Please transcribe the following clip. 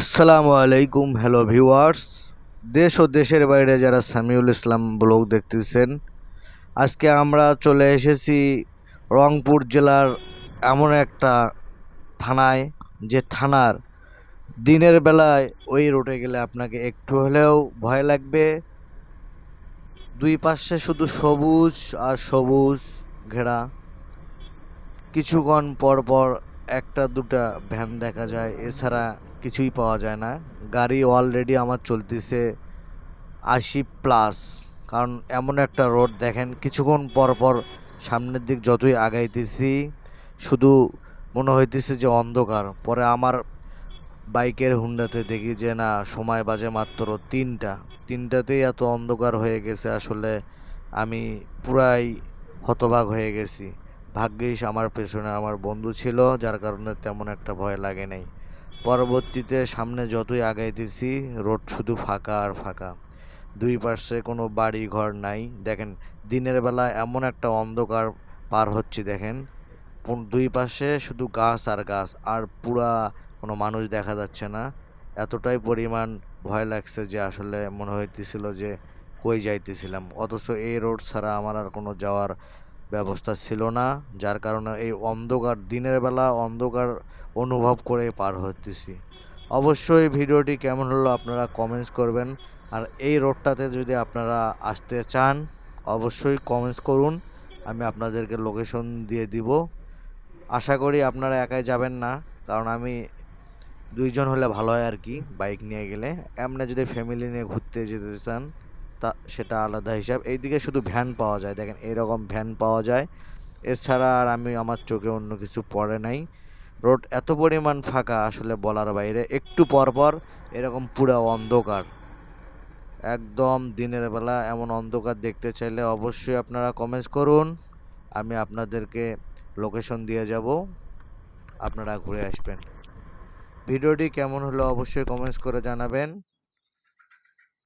আসসালামু আলাইকুম, hello viewers. দেশ ও দেশের বাইরে যারা সামিউল ইসলাম ব্লগ দেখতেছেন, আজকে আমরা চলে এসেছি রংপুর জেলার এমন একটা থানায়, যে থানার দিনের বেলায় ওই রোডে গেলে আপনাকে একটু হলেও ভয় লাগবে। দুই পাশে শুধু সবুজ আর সবুজ ঘেরা। কিছুক্ষণ পর পর একটা দুটা ভ্যান দেখা যায়, এছাড়া কিছুই পাওয়া যায় না। গাড়ি অলরেডি আমার চলতেছে আশি প্লাস কারণ এমন একটা রোড দেখেন, কিছুক্ষণ পর পর সামনের দিক যতই আগাইতেছি, শুধু মনে হইতেছে যে অন্ধকার। পরে আমার বাইকের হুন্ডাতে দেখি যে না, সময় বাজে মাত্র তিনটা। তিনটাতেই এত অন্ধকার হয়ে গেছে, আসলে আমি পুরাই হতবাক হয়ে গেছি। ভাগ্যিস আমার পেছনে আমার বন্ধু ছিল, যার কারণে তেমন একটা ভয় লাগে নাই। পরবর্তীতে সামনে যতই আগাইতেছি, রোড শুধু ফাঁকা আর ফাঁকা। দুই পাশে কোনো বাড়ি ঘর নাই। দেখেন, দিনের বেলা এমন একটা অন্ধকার পার হচ্ছে, দেখেন। দুই পাশে শুধু গাছ আর গাছ, আর পুরা কোনো মানুষ দেখা যাচ্ছে না। এতটাই পরিমাণ ভয় লাগছে যে আসলে মনে হইতেছিল যে কই যাইতেছিলাম। অথচ এই রোড ছাড়া আমার আর কোনো যাওয়ার ব্যবস্থা ছিল না, যার কারণে এই অন্ধকার, দিনের বেলা অন্ধকার অনুভব করে পার হতেছি অবশ্যই ভিডিওটি কেমন হলো আপনারা কমেন্টস করবেন। আর এই রোডটাতে যদি আপনারা আসতে চান, অবশ্যই কমেন্টস করুন। আমি আপনাদেরকে লোকেশন দিয়ে দিব। আশা করি আপনারা একাই যাবেন না, কারণ আমি দুইজন হলে ভালো হয় আর কি বাইক নিয়ে গেলে। এমনি যদি ফ্যামিলি নিয়ে ঘুরতে যেতে চান তা সেটা আলাদা হিসাব। এইদিকে শুধু ভ্যান পাওয়া যায়। দেখেন এরকম ভ্যান পাওয়া যায়। এছাড়া আর আমি আমার চোখে অন্য কিছু পড়ে নাই। রোড এত পরিমাণ ফাঁকা আসলে বলার বাইরে। একটু পর পর এরকম পুরো অন্ধকার। একদম দিনের বেলা এমন অন্ধকার দেখতে চাইলে অবশ্যই আপনারা কমেন্টস করুন। আমি আপনাদেরকে লোকেশন দিয়ে যাব। আপনারা ঘুরে আসবেন। ভিডিওটি কেমন হলো অবশ্যই কমেন্টস করে জানাবেন।